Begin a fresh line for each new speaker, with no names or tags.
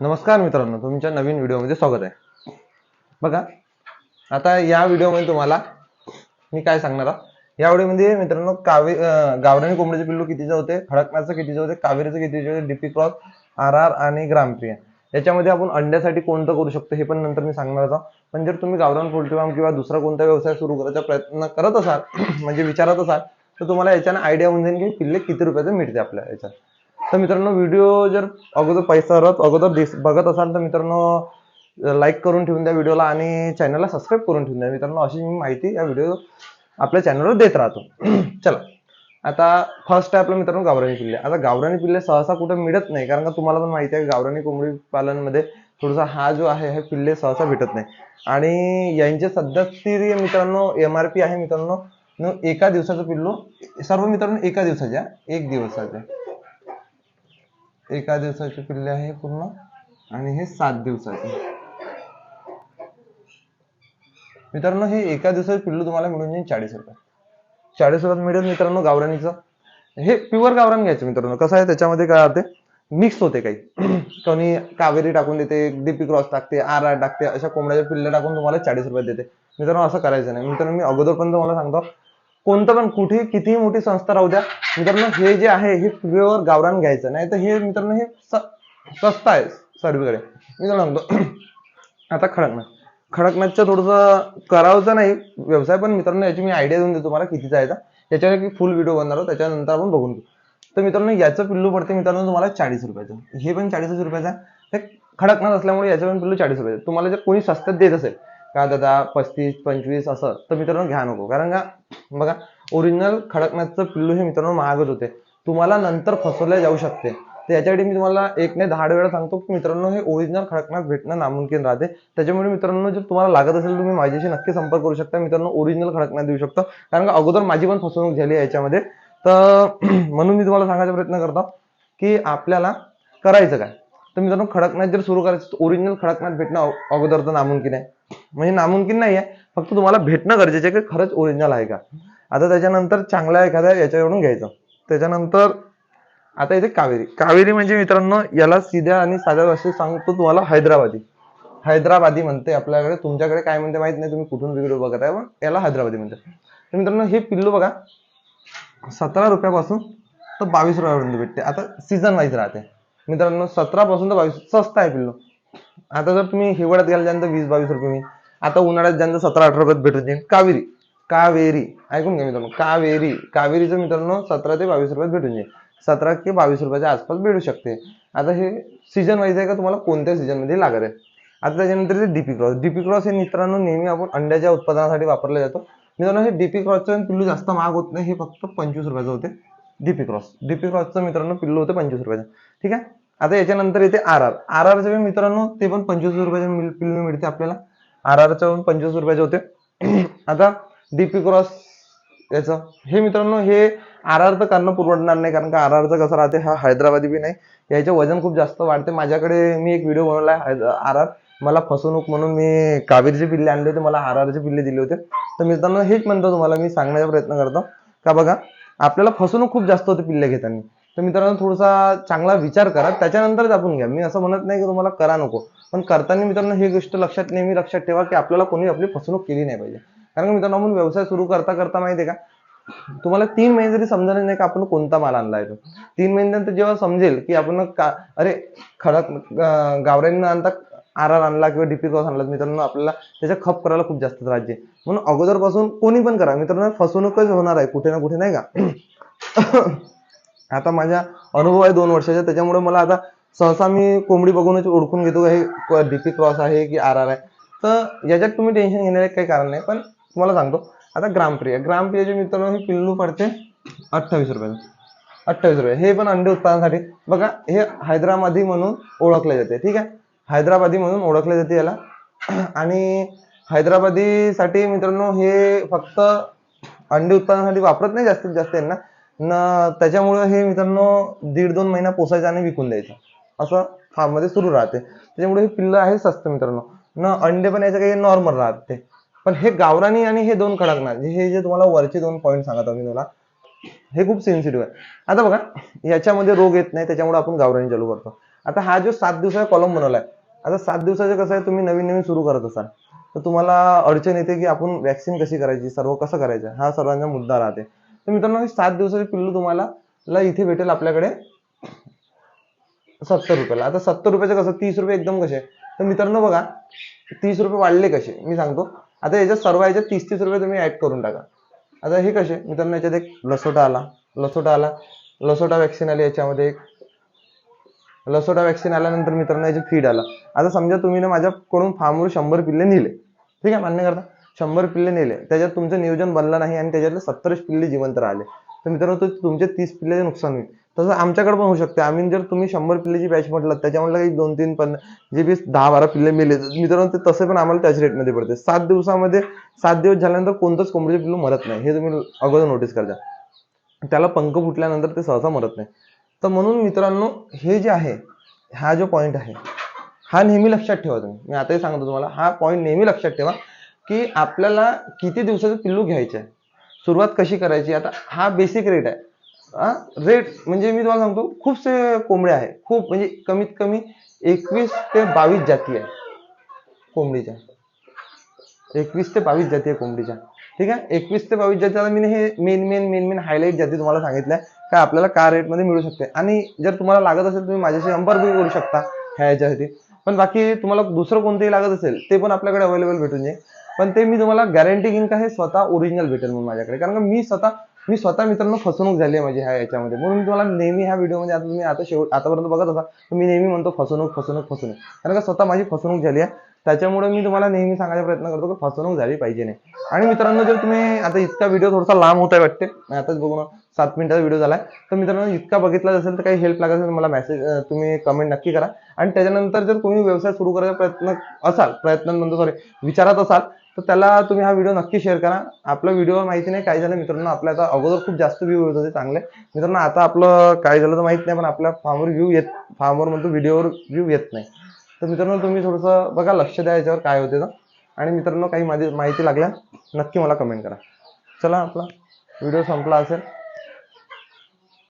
नमस्कार मित्रांनो तुमच्या नवीन व्हिडिओमध्ये स्वागत आहे. बघा आता या व्हिडिओमध्ये तुम्हाला मी काय सांगणार आहे? या व्हिडिओमध्ये मित्रांनो कावे गावरानी कोंबडीचे पिल्लू कितीचे होते खडकनाथचं कितीचे होते कावेरीचं कितीचे होते डीपी क्रॉस आर आर आणि ग्रामप्रिया याच्यामध्ये आपण अंड्यासाठी कोणतं करू शकतो हे पण नंतर मी सांगणार आहोत पण जर तुम्ही गावरान पोल्ट्री फार्म किंवा दुसरा कोणता व्यवसाय सुरू करायचा प्रयत्न करत असाल म्हणजे विचारत असाल तर तुम्हाला याच्यानं आयडिया होऊन जाईल की पिल्ले किती रुपयाचे मिळते आपल्या याच्यात. तर मित्रांनो व्हिडिओ जर अगोदर पैसा अगोदर दिस बघत असाल तर मित्रांनो लाईक करून ठेवून द्या व्हिडिओला आणि चॅनलला सबस्क्राईब करून ठेवून द्या. मित्रांनो अशी मी माहिती या व्हिडिओ आपल्या चॅनलवर देत राहतो. चला. आता फर्स्ट आहे आपलं मित्रांनो गावरानी पिल्ले. आता गावरानी पिल्ले सहसा कुठे मिळत नाही कारण का तुम्हाला पण माहिती आहे गावरानी कोंबडी पालनमध्ये थोडासा हा जो आहे हे पिल्ले सहसा भेटत नाही. आणि यांचे सध्याची मित्रांनो एम आर पी आहे मित्रांनो एका दिवसाचं पिल्लू सर्व मित्रांनो एका दिवसाच्या एक दिवसाचे एका दिवसाचे पिल्ले आहे पूर्ण. आणि हे सात दिवसाचे. मित्रांनो हे एका दिवसाचे पिल्लू तुम्हाला मिळून जाईल चाळीस रुपये चाळीस रुपयात मिळेल मित्रांनो गावरानीचं. हे प्युअर गावरान घ्यायचं मित्रांनो. कसं आहे त्याच्यामध्ये काय होते? मिक्स होते काही. कोणी कावेरी टाकून देते डीपी क्रॉस टाकते आर आर टाकते अशा कोंबड्याचे पिल्ले टाकून तुम्हाला चाळीस रुपये देते. मित्रांनो असं करायचं नाही. मित्रांनो मी अगोदर पण तुम्हाला सांगतो. कोणतं पण कुठेही कितीही मोठी संस्था राहू द्या मित्रांनो हे जे आहे हे प्युअर गावरान घ्यायचं. नाही तर हे मित्रांनो हे स- स्वस्त आहे सर्वीकडे. मी तुला सांगतो आता खडकनाथ. खडकनाथचं थोडंसं करावचं नाही व्यवसाय पण मित्रांनो याची मी आयडिया देऊन देतो तुम्हाला कितीचा आहे त्याच्यावर की फुल व्हिडिओ बनणार आहोत त्याच्यानंतर आपण बघून घेऊ. तर मित्रांनो याचं पिल्लू पडते मित्रांनो तुम्हाला चाळीस रुपयाचं. हे पण चाळीसच रुपयाचं आहे. खडकनाथ असल्यामुळे याचं पण पिल्लू चाळीस रुपयाचं तुम्हाला जर कोणी स्वस्तात देत असेल का दादा पस्तीस पंचवीस असं. तर मित्रांनो घ्या नको. कारण का बघा ओरिजिनल खडकनाथचं पिल्लू हे मित्रांनो महागच होते. तुम्हाला नंतर फसवल्या जाऊ शकते. तर याच्यासाठी मी तुम्हाला एक नाही दहा वेळा सांगतो की मित्रांनो हे ओरिजिनल खडकनाथ भेटणं नामुमकिन राहते. त्याच्यामुळे मित्रांनो जर तुम्हाला लागत असेल तुम्ही माझ्याशी नक्की संपर्क करू शकता. मित्रांनो ओरिजिनल खडकनाथ देऊ शकतो. कारण का अगोदर माझी पण फसवणूक झाली आहे याच्यामध्ये. तर म्हणून मी तुम्हाला सांगायचा प्रयत्न करतो की आपल्याला करायचं काय? तर मित्रांनो खडकनाथ जर सुरू करायचं ओरिजिनल खडकनाथ भेटणं अगोदर तर नामुमकिन आहे. म्हणजे नामुमकिन नाही आहे फक्त तुम्हाला भेटणं गरजेचं आहे की खरंच ओरिजिनल आहे का? आता त्याच्यानंतर चांगला एखाद्या याच्यावरून घ्यायचं. त्याच्यानंतर आता इथे कावेरी. कावेरी म्हणजे मित्रांनो याला सिध्या आणि साध्या भाषेत सांगतो तुम्हाला हैदराबादी. हैदराबादी म्हणते आपल्याकडे. तुमच्याकडे काय म्हणते माहीत नाही. तुम्ही कुठून व्हिडिओ बघत आहे पण याला हैदराबादी म्हणते तर मित्रांनो हे पिल्लू बघा. सतरा रुपयापासून तर बावीस रुपयापर्यंत भेटते. आता सीझन वाईज राहते. मित्रांनो सतरापासून तर बावीस. स्वस्त आहे पिल्लू. आता जर तुम्ही हिवाळ्यात गेल्यानंतर वीस बावीस रुपये मी आता उन्हाळ्यात ज्यांचं सतरा अठरा रुपयात भेटून जाईल कावेरी. कावेरी. ऐकून घ्या मित्रांनो कावेरी. कावेरीचं मित्रांनो सतरा ते बावीस रुपयात भेटून जाईल. सतरा ते बावीस रुपयाच्या आसपास भेटू शकते. आता हे सीझन वाईज आहे का तुम्हाला कोणत्या सीजनमध्ये लागत आहे? आता त्याच्यानंतर ते डीपी क्रॉस डीपी क्रॉस हे मित्रांनो नेहमी आपण अंड्याच्या उत्पादनासाठी वापरला जातो. मित्रांनो हे डीपी क्रॉसचं पिल्लू जास्त महाग होत नाही हे फक्त पंचवीस रुपयाचं होते. डीपी क्रॉस डीपी क्रॉसचं मित्रांनो पिल्लू होते पंचवीस रुपयाचं. ठीक आहे? आता याच्यानंतर येते आर आर आर आरचे मित्रांनो ते पण पंचवीस रुपयाचे पिल्लू मिळते आपल्याला. आर आर पण पंचवीस रुपयाचे होते. आता डीपी क्रॉस याचं. हे मित्रांनो हे आर आर तर करणं परवडणार नाही कारण का आर आरचं कसं राहते हा हैदराबादी बी नाही. याचे वजन खूप जास्त वाढते. माझ्याकडे मी एक व्हिडिओ बनवला आहे आर आर मला फसवणूक म्हणून मी कावेरीचे पिल्ले आणले होते मला आर आरचे पिल्ले दिले होते. तर मित्रांनो हेच म्हणतो तुम्हाला मी सांगण्याचा प्रयत्न करतो. का बघा आपल्याला फसवणूक खूप जास्त होते पिल्ले घेताना. तर मित्रांनो थोडासा चांगला विचार करा. त्याच्यानंतरच आपण घ्या. मी असं म्हणत नाही की तुम्हाला करा नको. पण करताना मित्रांनो ही गोष्ट लक्षात नेहमी लक्षात ठेवा की आपल्याला कोणी आपली फसवणूक केली नाही पाहिजे. कारण की मित्रांनो आपण व्यवसाय सुरू करता करता माहितीये का तुम्हाला तीन महिने जरी समजणार नाही का आपण कोणता माल आणलाय तो. तीन महिन्यानंतर जेव्हा समजेल की आपण का अरे खडक गावऱ्यांना आणता आर आर आणला किंवा डीपी क्रॉस आणला मित्रांनो आपल्याला त्याच्या खप करायला खूप जास्त त्रास आहे. म्हणून अगोदरपासून कोणी पण करा. मित्रांनो फसवणूकच होणार आहे कुठे ना कुठे नाही का? आता माझा अनुभव आहे दोन वर्षाचा त्याच्यामुळे मला आता सहसा मी कोंबडी बघूनच ओळखून घेतो हे डीपी क्रॉस आहे की आर आर आहे. तर याच्यात तुम्ही टेन्शन घेण्याचे काही कारण नाही पण तुम्हाला सांगतो. आता ग्रामप्रिया ग्रामप्रियाचे मित्रांनो हे पिल्लू पडते अठ्ठावीस रुपयाला. अठ्ठावीस रुपये. हे पण अंडे उत्पादनासाठी. बघा हे हैदराबादी म्हणून ओळखले जाते ठीक आहे? हैदराबादी म्हणून ओळखले जाते याला. आणि हैदराबादीसाठी मित्रांनो हे फक्त अंडे उत्पादनासाठी वापरत नाही जास्तीत जास्त यांना. न त्याच्यामुळे हे मित्रांनो दीड दोन महिना पोसायचं आणि विकून द्यायचं. असं फार्ममध्ये सुरू राहते. त्याच्यामुळे हे पिल्लं आहे स्वस्त मित्रांनो. न अंडे पण याचं काही नॉर्मल राहते. पण हे गावरानी आणि हे दोन कडकनाथ हे जे तुम्हाला वरचे दोन पॉईंट सांगत मी तुम्हाला हे खूप सेन्सिटिव्ह आहे. आता बघा याच्यामध्ये रोग येत नाही त्याच्यामुळे आपण गावरानी चालू करतो. आता हा जो सात दिवसाचा कॉलम बनवलाय आता सात दिवसाचं कसं आहे तुम्ही नवीन नवीन सुरू करत असाल तर तुम्हाला अडचण येते की आपण वॅक्सिन कशी करायची सर्व कसं करायचं हा सर्वांचा मुद्दा राहते. तर मित्रांनो हे सात दिवसाचे पिल्लू तुम्हाला ला इथे भेटेल आपल्याकडे सत्तर रुपयाला. आता सत्तर रुपयाचं कसं तीस रुपये एकदम कसे तर मित्रांनो बघा तीस रुपये वाढले कसे? मी सांगतो. आता याच्यात सर्व याच्यात तीस तीस रुपये तुम्ही ऍड करून टाका. आता हे कसे? मित्रांनो याच्यात एक लसोटा आला. लसोटा आला. लसोटा वॅक्सिन आली याच्यामध्ये एक. लसोटा वॅक्सिन आल्यानंतर मित्रांनो याचे फीड आला. आता समजा तुम्ही ना माझ्याकडून फार्मवर शंभर पिल्ले नेले. ठीक आहे मान्य करता? शंभर पिल्ले नेले. त्याच्यात तुमचं नियोजन बनलं नाही आणि त्याच्यातले सत्तरच पिल्ले जिवंत राहिले. तर मित्रांनो तो तुमचे तीस पिल्लेचे नुकसान होईल. तसं आमच्याकडे पण होऊ शकते. आम्ही जर तुम्ही शंभर पिल्लेची बॅच म्हटलं त्याच्यामधलं काही दोन तीन पण जे बी दहा बारा पिल्ले मिले तर मित्रांनो ते तसे पण आम्हाला त्याच रेटमध्ये पडते. सात दिवसामध्ये सात दिवस झाल्यानंतर कोणतंच कोंबडीचे पिल्लू मरत नाही. हे तुम्ही अगोदर नोटीस करता त्याला पंख फुटल्यानंतर ते सहसा मरत नाही. तर म्हणून मित्रांनो हे जे आहे हा जो पॉईंट आहे हा नेहमी लक्षात ठेवा तुम्ही. मी आताही सांगतो तुम्हाला हा पॉईंट नेहमी लक्षात ठेवा. की आपल्याला किती दिवसाचं पिल्लू घ्यायचं आहे सुरुवात कशी करायची? आता हा बेसिक रेट आहे. रेट म्हणजे मी तुम्हाला सांगतो खूपसे कोंबड्या आहे. खूप म्हणजे कमीत कमी एकवीस ते बावीस जाती आहे कोंबडीच्या. एकवीस ते बावीस जाती आहे कोंबडीच्या. ठीक आहे? एकवीस ते बावीस जाती आता मी हे main main main main highlight जाती तुम्हाला सांगितल्या. का आपल्याला का रेटमध्ये मिळू शकते. आणि जर तुम्हाला लागत असेल तुम्ही माझ्याशी संपर्क करू शकता ह्या याच्यासाठी पण बाकी तुम्हाला दुसरं कोणतेही लागत असेल ते पण आपल्याकडे अवेलेबल भेटून जाईल. पण ते मी तुम्हाला गॅरंटी घेईन का हे स्वतः ओरिजिनल भेटेल म्हणून माझ्याकडे. कारण का मी स्वतः मी स्वतः मित्रांनो फसवणूक झाली आहे माझी ह्या याच्यामध्ये. म्हणून मी तुम्हाला नेहमी ह्या व्हिडिओमध्ये आता तुम्ही आता शेवट आतापर्यंत बघत असा तर मी नेहमी म्हणतो फसवणूक फसवणूक फसवणूक. कारण का स्वतः माझी फसवणूक झाली आहे. त्याच्यामुळे मी तुम्हाला नेहमी सांगायचा प्रयत्न करतो की फसवणूक झाली पाहिजे नाही. आणि मित्रांनो जर तुम्ही आता इतका व्हिडिओ थोडासा लांब होत आहे वाटते आताच बघून सात मिनिटाचा व्हिडिओ झालाय. तर मित्रांनो इतका बघितला असेल तर काही हेल्प लागत असेल तर मला मेसेज तुम्ही कमेंट नक्की करा. आणि त्याच्यानंतर जर तुम्ही व्यवसाय सुरू करायचा प्रयत्न असाल प्रयत्न म्हणतो सॉरी विचारात असाल तर त्याला तुम्ही हा व्हिडिओ नक्की शेअर करा. आपला व्हिडिओवर माहिती नाही काय झालं मित्रांनो आपल्या आता अगोदर खूप जास्त व्ह्यू येत होते चांगले. मित्रांनो आता आपलं काय झालं तर माहीत नाही पण आपल्या फार्मवर व्ह्यू येत फार्मवर म्हणतो व्हिडिओवर व्ह्यू येत नाही. तर मित्रांनो तुम्ही थोडंसं बघा लक्ष द्या याच्यावर काय होते तर. आणि मित्रांनो काही माझी माहिती लागल्या नक्की मला कमेंट करा. चला आपला व्हिडिओ संपला असेल.